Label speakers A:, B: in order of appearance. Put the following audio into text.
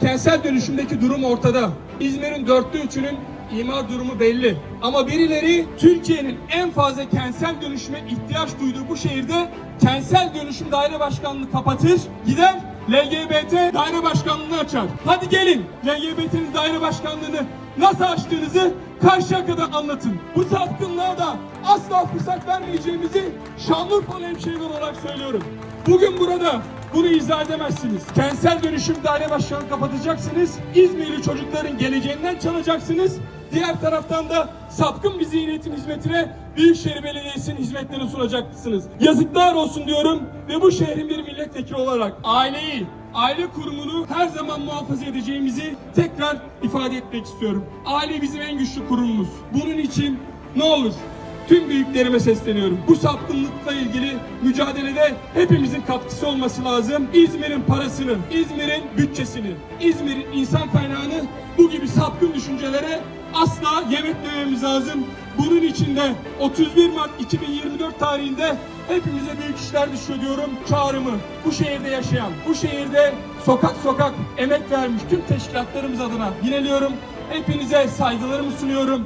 A: kentsel dönüşümdeki durum ortada. İzmir'in dörtte üçünün imar durumu belli. Ama birileri Türkiye'nin en fazla kentsel dönüşüme ihtiyaç duyduğu bu şehirde kentsel dönüşüm daire başkanlığını kapatır, gider LGBT daire başkanlığını açar. Hadi gelin LGBT'nin daire başkanlığını nasıl açtığınızı Karşıyaka'da anlatın. Bu sapkınlığa da asla fırsat vermeyeceğimizi Şanlıurfalı hemşehriler olarak söylüyorum. Bugün burada bunu izah edemezsiniz. Kentsel dönüşüm daire başkanı kapatacaksınız. İzmirli çocukların geleceğinden çalacaksınız. Diğer taraftan da sapkın bir zihniyetin hizmetine Büyükşehir Belediyesi'nin hizmetlerini sunacaksınız. Yazıklar olsun diyorum ve bu şehrin bir milletvekili olarak aileyi, aile kurumunu her zaman muhafaza edeceğimizi tekrar ifade etmek istiyorum. Aile bizim en güçlü kurumumuz. Bunun için ne olur tüm büyüklerime sesleniyorum. Bu sapkınlıkla ilgili mücadelede hepimizin katkısı olması lazım. İzmir'in parasını, İzmir'in bütçesini, İzmir'in insan kaynağını bu gibi sapkın düşüncelere asla yem etmememiz lazım. Bunun için de 31 Mart 2024 tarihinde hepimize büyük işler düşüyor diyorum. Çağrımı bu şehirde yaşayan, bu şehirde sokak sokak emek vermiş tüm teşkilatlarımız adına yineliyorum. Hepinize saygılarımı sunuyorum.